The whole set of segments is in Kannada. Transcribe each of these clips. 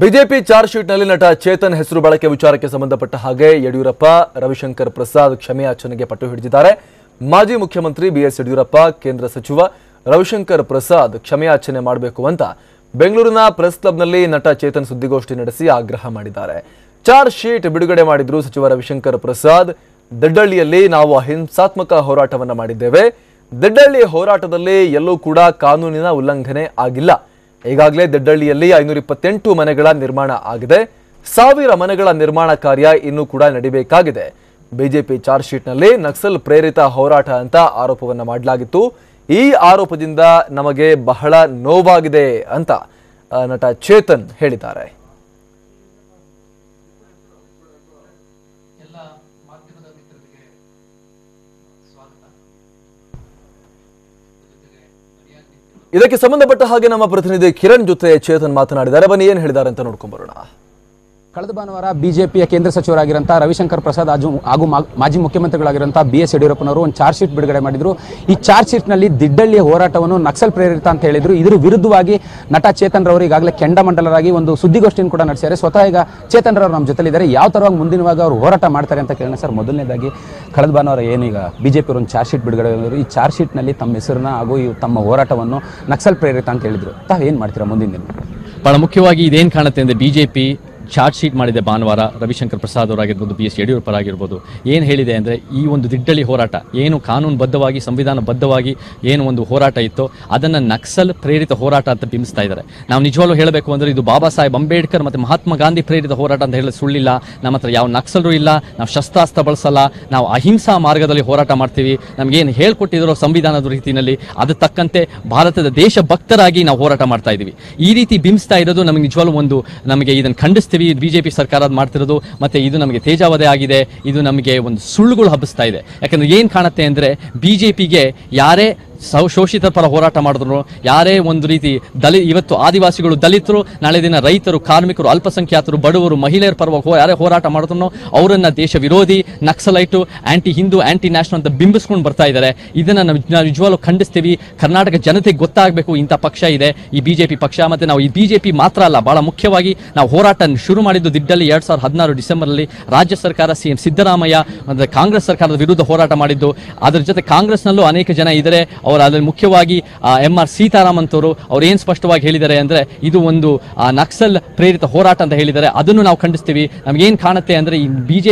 ಬಿಜೆಪಿ ಚಾರ್ಜ್ ಶೀಟ್ನಲ್ಲಿ ನಟ ಚೇತನ್ ಹೆಸರು ಬಳಕೆ ವಿಚಾರಕ್ಕೆ ಸಂಬಂಧಪಟ್ಟ ಹಾಗೆ ಯಡಿಯೂರಪ್ಪ, ರವಿಶಂಕರ್ ಪ್ರಸಾದ್ ಕ್ಷಮೆಯಾಚನೆಗೆ ಪಟ್ಟು ಹಿಡಿದಿದ್ದಾರೆ. ಮಾಜಿ ಮುಖ್ಯಮಂತ್ರಿ ಬಿಎಸ್ ಯಡಿಯೂರಪ್ಪ, ಕೇಂದ್ರ ಸಚಿವ ರವಿಶಂಕರ್ ಪ್ರಸಾದ್ ಕ್ಷಮೆಯಾಚನೆ ಮಾಡಬೇಕು ಅಂತ ಬೆಂಗಳೂರಿನ ಪ್ರೆಸ್ ಕ್ಲಬ್ನಲ್ಲಿ ನಟ ಚೇತನ್ ಸುದ್ದಿಗೋಷ್ಠಿ ನಡೆಸಿ ಆಗ್ರಹ ಮಾಡಿದ್ದಾರೆ. ಚಾರ್ಜ್ ಶೀಟ್ ಬಿಡುಗಡೆ ಮಾಡಿದ್ರು ಸಚಿವ ರವಿಶಂಕರ್ ಪ್ರಸಾದ್. ದಡ್ಡಳ್ಳಿಯಲ್ಲಿ ನಾವು ಅಹಿಂಸಾತ್ಮಕ ಹೋರಾಟವನ್ನು ಮಾಡಿದ್ದೇವೆ. ದಡ್ಡಳ್ಳಿ ಹೋರಾಟದಲ್ಲಿ ಎಲ್ಲೂ ಕೂಡ ಕಾನೂನಿನ ಉಲ್ಲಂಘನೆ ಆಗಿಲ್ಲ. ಈಗಾಗಲೇ ದೆಡ್ಡಳ್ಳಿಯಲ್ಲಿ ಐನೂರ ಇಪ್ಪತ್ತೆಂಟು ಮನೆಗಳ ನಿರ್ಮಾಣ ಆಗಿದೆ. ಸಾವಿರ ಮನೆಗಳ ನಿರ್ಮಾಣ ಕಾರ್ಯ ಇನ್ನೂ ಕೂಡ ನಡಿಬೇಕಾಗಿದೆ. ಬಿಜೆಪಿ ಚಾರ್ಜ್ ಶೀಟ್ನಲ್ಲಿ ನಕ್ಸಲ್ ಪ್ರೇರಿತ ಹೋರಾಟ ಅಂತ ಆರೋಪವನ್ನ ಮಾಡಲಾಗಿತ್ತು. ಈ ಆರೋಪದಿಂದ ನಮಗೆ ಬಹಳ ನೋವಾಗಿದೆ ಅಂತ ನಟ ಚೇತನ್ ಹೇಳಿದ್ದಾರೆ. ಎಲ್ಲ ಮಾಧ್ಯಮದ ಮಿತ್ರರಿಗೆ ಸ್ವಾಗತ. ಇದಕ್ಕೆ ಸಂಬಂಧಪಟ್ಟ ಹಾಗೆ ನಮ್ಮ ಪ್ರತಿನಿಧಿ ಕಿರಣ್ ಜೊತೆ ಚೇತನ್ ಮಾತನಾಡಿದ್ದಾರೆ. ಬನ್ನಿ, ಏನ್ ಹೇಳಿದ್ದಾರೆ ಅಂತ ನೋಡ್ಕೊಂಡ್ ಬರೋಣ. ಕಳೆದ ಭಾನುವಾರ ಬಿಜೆಪಿಯ ಕೇಂದ್ರ ಸಚಿವರಾಗಿರಂಥ ರವಿಶಂಕರ್ ಪ್ರಸಾದ್ ಹಾಗೂ ಹಾಗೂ ಮಾಜಿ ಮುಖ್ಯಮಂತ್ರಿಗಳಾಗಿರಂಥ ಬಿ ಎಸ್ ಯಡಿಯೂರಪ್ಪನವರು ಒಂದು ಚಾರ್ಜ್ ಶೀಟ್ ಬಿಡುಗಡೆ ಮಾಡಿದ್ರು. ಈ ಚಾರ್ಜ್ ಶೀಟ್ನಲ್ಲಿ ದಿಡ್ಡಳ್ಳಿಯ ಹೋರಾಟವನ್ನು ನಕ್ಸಲ್ ಪ್ರೇರಿತ ಅಂತ ಹೇಳಿದ್ರು. ಇದರ ವಿರುದ್ಧವಾಗಿ ನಟ ಚೇತನ್ ರವರು ಈಗಾಗಲೇ ಕೆಂಡಮಂಡಲರಾಗಿ ಒಂದು ಸುದ್ದಿಗೋಷ್ಠಿಯನ್ನು ಕೂಡ ನಡೆಸಿದ್ದಾರೆ ಸ್ವತಃ ಈಗ ಚೇತನ್ ರವರು ನಮ್ಮ ಜೊತೆಲಿದ್ದಾರೆ. ಯಾವ ಥರವಾಗಿ ಮುಂದಿನವಾಗ ಅವರು ಹೋರಾಟ ಮಾಡ್ತಾರೆ ಅಂತ ಕೇಳೋಣ ಸರ್. ಮೊದಲನೇದಾಗಿ ಕಳೆದ ಭಾನುವಾರ ಏನೀಗ ಬಿಜೆಪಿ ಅವರು ಒಂದು ಚಾರ್ಜ್ ಶೀಟ್ ಬಿಡುಗಡೆ ಮಾಡಿದ್ರು. ಈ ಚಾರ್ಜ್ ಶೀಟ್ನಲ್ಲಿ ತಮ್ಮ ಹೆಸರನ್ನ ಹಾಗೂ ತಮ್ಮ ಹೋರಾಟವನ್ನು ನಕ್ಸಲ್ ಪ್ರೇರಿತ ಅಂತ ಹೇಳಿದ್ರು. ತಾವು ಏನು ಮಾಡ್ತೀರಾ ಮುಂದಿನ ದಿನ? ಬಹಳ ಮುಖ್ಯವಾಗಿ ಇದೇನು ಕಾಣುತ್ತೆ ಅಂದರೆ B J P charge sheet ಮಾಡಿದೆ ಭಾನುವಾರ. ರವಿಶಂಕರ್ ಪ್ರಸಾದ್ ಅವರಾಗಿರ್ಬೋದು, ಬಿ ಎಸ್ ಯಡಿಯೂರಪ್ಪರಾಗಿರ್ಬೋದು ಏನು ಹೇಳಿದೆ ಅಂದರೆ, ಈ ಒಂದು ದಿಡ್ಡಳಿ ಹೋರಾಟ, ಏನು ಕಾನೂನುಬದ್ಧವಾಗಿ, ಸಂವಿಧಾನಬದ್ಧವಾಗಿ ಏನು ಒಂದು ಹೋರಾಟ ಇತ್ತು, ಅದನ್ನು ನಕ್ಸಲ್ ಪ್ರೇರಿತ ಹೋರಾಟ ಅಂತ ಬಿಂಬಿಸ್ತಾ ಇದ್ದಾರೆ. ನಾವು ನಿಜವಾಗ್ಲೂ ಹೇಳಬೇಕು ಅಂದರೆ, ಇದು ಬಾಬಾ ಸಾಹೇಬ್ ಅಂಬೇಡ್ಕರ್ ಮತ್ತು ಮಹಾತ್ಮ ಗಾಂಧಿ ಪ್ರೇರಿತ ಹೋರಾಟ ಅಂತ ಹೇಳಿದ್ರೆ ಸುಳ್ಳಿಲ್ಲ. ನಮ್ಮ ಹತ್ರ ಯಾವ ನಕ್ಸಲರು ಇಲ್ಲ, ನಾವು ಶಸ್ತ್ರಾಸ್ತ್ರ ಬಳಸಲ್ಲ, ನಾವು ಅಹಿಂಸಾ ಮಾರ್ಗದಲ್ಲಿ ಹೋರಾಟ ಮಾಡ್ತೀವಿ. ನಮಗೇನು ಹೇಳ್ಕೊಟ್ಟಿದ್ರು ಸಂವಿಧಾನದ ರೀತಿಯಲ್ಲಿ, ಅದು ತಕ್ಕಂತೆ ಭಾರತದ ದೇಶಭಕ್ತರಾಗಿ ನಾವು ಹೋರಾಟ ಮಾಡ್ತಾ ಇದ್ದೀವಿ. ಈ ರೀತಿ ಬಿಂಬಿಸ್ತಾ ಇರೋದು ನಮಗೆ ನಿಜವಾಗ್ಲೂ ಒಂದು, ನಮಗೆ ಇದನ್ನು ಖಂಡಿಸ್ತೀವಿ ಬಿಜೆಪಿ ಸರ್ಕಾರ ಅದ್ ಮಾಡ್ತಿರೋದು, ಮತ್ತೆ ಇದು ನಮಗೆ ತೇಜಾವಧೆ ಆಗಿದೆ, ಇದು ನಮಗೆ ಒಂದು ಸುಳ್ಳುಗಳು ಹಬ್ಬಿಸ್ತಾ ಇದೆ. ಯಾಕಂದ್ರೆ ಏನು ಕಾಣುತ್ತೆ ಅಂದರೆ ಬಿ ಜೆ ಪಿಗೆ ಯಾರೇ ಸೌ ಶೋಷಿತರ ಪರ ಹೋರಾಟ ಮಾಡಿದ್ರು. ಯಾರೇ ಒಂದು ರೀತಿ ದಲಿ ಇವತ್ತು ಆದಿವಾಸಿಗಳು ದಲಿತರು, ನಾಳೆ ದಿನ ರೈತರು, ಕಾರ್ಮಿಕರು, ಅಲ್ಪಸಂಖ್ಯಾತರು, ಬಡವರು, ಮಹಿಳೆಯರ ಪರವಾಗಿ ಹೋ- ಯಾರೇ ಹೋರಾಟ ಮಾಡಿದ್ರು, ಅವರನ್ನು ದೇಶ ವಿರೋಧಿ, Naxalite anti Hindu anti national ಅಂತ ಬಿಂಬಿಸ್ಕೊಂಡು ಬರ್ತಾ ಇದ್ದಾರೆ. ಇದನ್ನು ನಾವು ನಿಜವಾಗ್ಲೂ ಖಂಡಿಸ್ತೀವಿ. ಕರ್ನಾಟಕ ಜನತೆಗೆ ಗೊತ್ತಾಗಬೇಕು, ಇಂಥ ಪಕ್ಷ ಇದೆ. ಈ ಬಿಜೆಪಿ ಪಕ್ಷ ಮತ್ತು ನಾವು ಈ ಬಿಜೆಪಿ ಮಾತ್ರ ಅಲ್ಲ ಭಾಳ ಮುಖ್ಯವಾಗಿ ನಾವು ಹೋರಾಟ ಶುರು ಮಾಡಿದ್ದು ದಿಡ್ಡಲ್ಲಿ ಎರಡು ಸಾವಿರದ ಹದಿನಾರು ಡಿಸೆಂಬರಲ್ಲಿ ರಾಜ್ಯ ಸರ್ಕಾರ ಸಿ ಎಂ ಸಿದ್ದರಾಮಯ್ಯ ಕಾಂಗ್ರೆಸ್ ಸರ್ಕಾರದ ವಿರುದ್ಧ ಹೋರಾಟ ಮಾಡಿದ್ದು. ಅದರ ಜೊತೆ ಕಾಂಗ್ರೆಸ್ನಲ್ಲೂ ಅನೇಕ ಜನ ಇದ್ದಾರೆ. ಅವರು ಅದರಲ್ಲಿ ಮುಖ್ಯವಾಗಿ ಎಂ ಆರ್ ಸೀತಾರಾಮನ್ ಅವರು ಅವ್ರು ಏನು ಸ್ಪಷ್ಟವಾಗಿ ಹೇಳಿದ್ದಾರೆ ಅಂದರೆ ಇದು ಒಂದು ನಕ್ಸಲ್ ಪ್ರೇರಿತ ಹೋರಾಟ ಅಂತ ಹೇಳಿದ್ದಾರೆ. ಅದನ್ನು ನಾವು ಖಂಡಿಸ್ತೀವಿ. ನಮಗೇನು ಕಾಣುತ್ತೆ ಅಂದರೆ ಈ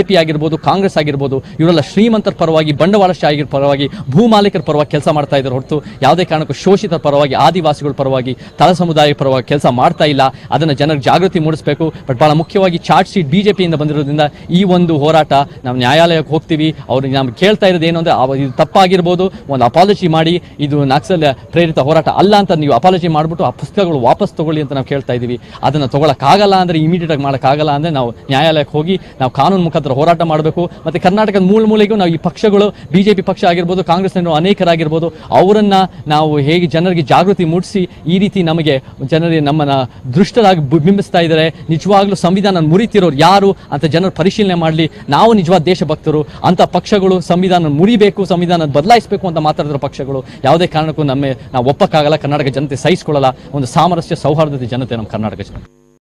ಪಿ ಆಗಿರ್ಬೋದು, ಕಾಂಗ್ರೆಸ್ ಆಗಿರ್ಬೋದು, ಇವರೆಲ್ಲ ಶ್ರೀಮಂತರ ಪರವಾಗಿ ಬಂಡವಾಳಶಾಹಿಗಳ ಪರವಾಗಿ ಭೂ ಮಾಲೀಕರ ಪರವಾಗಿ ಕೆಲಸ ಮಾಡ್ತಾ ಇದ್ದಾರೆ ಹೊರತು ಯಾವುದೇ ಕಾರಣಕ್ಕೂ ಶೋಷಿತರ ಪರವಾಗಿ, ಆದಿವಾಸಿಗಳ ಪರವಾಗಿ ತಳ ಸಮುದಾಯ ಪರವಾಗಿ ಕೆಲಸ ಮಾಡ್ತಾ ಇಲ್ಲ. ಅದನ್ನು ಜನರಿಗೆ ಜಾಗೃತಿ ಮೂಡಿಸಬೇಕು. ಬಟ್ ಭಾಳ ಮುಖ್ಯವಾಗಿ ಚಾರ್ಜ್ ಶೀಟ್ ಪಿಯಿಂದ ಬಂದಿರೋದ್ರಿಂದ ಈ ಒಂದು ಹೋರಾಟ ನಾವು ನ್ಯಾಯಾಲಯಕ್ಕೆ ಹೋಗ್ತೀವಿ. ಅವ್ರಿಗೆ ನಮ್ಗೆ ಕೇಳ್ತಾ ಇರೋದು ಏನು ಅಂದರೆ ಇದು ತಪ್ಪಾಗಿರ್ಬೋದು. ಒಂದು ಅಪಾಲಜಿ ಮಾಡಿ ಇದು ನಕ್ಸಲ್ ಪ್ರೇರಿತ ಹೋರಾಟ ಅಲ್ಲ ಅಂತ ನೀವು ಅಪಾಲಜಿ ಮಾಡಿಬಿಟ್ಟು ಆ ಪುಸ್ತಕಗಳು ವಾಪಸ್ ತಗೊಳ್ಳಿ ಅಂತ ನಾವು ಕೇಳ್ತಾ ಇದ್ದೀವಿ. ಅದನ್ನು ತೊಗೊಳಕ್ಕಾಗಲ್ಲ ಅಂದ್ರೆ ಇಮಿಡಿಯೇಟ್ ಆಗಿ ಮಾಡೋಕ್ಕಾಗಲ್ಲ ಅಂದರೆ ನಾವು ನ್ಯಾಯಾಲಯಕ್ಕೆ ಹೋಗಿ ನಾವು ಕಾನೂನು ಮುಖಾಂತರ ಹೋರಾಟ ಮಾಡಬೇಕು. ಮತ್ತೆ ಕರ್ನಾಟಕದ ಮೂಲ ಮೂಲೆಗೂ ನಾವು ಈ ಪಕ್ಷಗಳು ಬಿ ಜೆ ಪಿ ಪಕ್ಷ ಆಗಿರ್ಬೋದು, ಕಾಂಗ್ರೆಸ್ನವರು ಅನೇಕರಾಗಿರ್ಬೋದು, ಅವರನ್ನು ನಾವು ಹೇಗೆ ಜನರಿಗೆ ಜಾಗೃತಿ ಮೂಡಿಸಿ ಈ ರೀತಿ ನಮಗೆ ಜನರಿಗೆ ನಮ್ಮನ್ನು ದೃಷ್ಟರಾಗಿ ಬಿಂಬಿಸ್ತಾ ಇದ್ದಾರೆ. ನಿಜವಾಗ್ಲೂ ಸಂವಿಧಾನ ಮುರಿತಿರೋರು ಯಾರು ಅಂತ ಜನರು ಪರಿಶೀಲನೆ ಮಾಡಲಿ. ನಾವು ನಿಜವಾದ ದೇಶಭಕ್ತರು. ಅಂಥ ಪಕ್ಷಗಳು ಸಂವಿಧಾನ ಮುರಿಬೇಕು, ಸಂವಿಧಾನ ಬದಲಾಯಿಸಬೇಕು ಅಂತ ಮಾತಾಡಿರೋ ಪಕ್ಷಗಳು. ಯಾವುದೇ ಕಾರಣಕ್ಕೂ ನಮ್ಮ ನಾವು ಒಪ್ಪಕ್ಕಾಗಲ್ಲ, ಕರ್ನಾಟಕ ಜನತೆ ಸಹಿಸಿಕೊಳ್ಳಲ್ಲ. ಒಂದು ಸಾಮರಸ್ಯ, ಸೌಹಾರ್ದತೆ ಜನತೆ ನಮ್ಮ ಕರ್ನಾಟಕ ಜನತೆ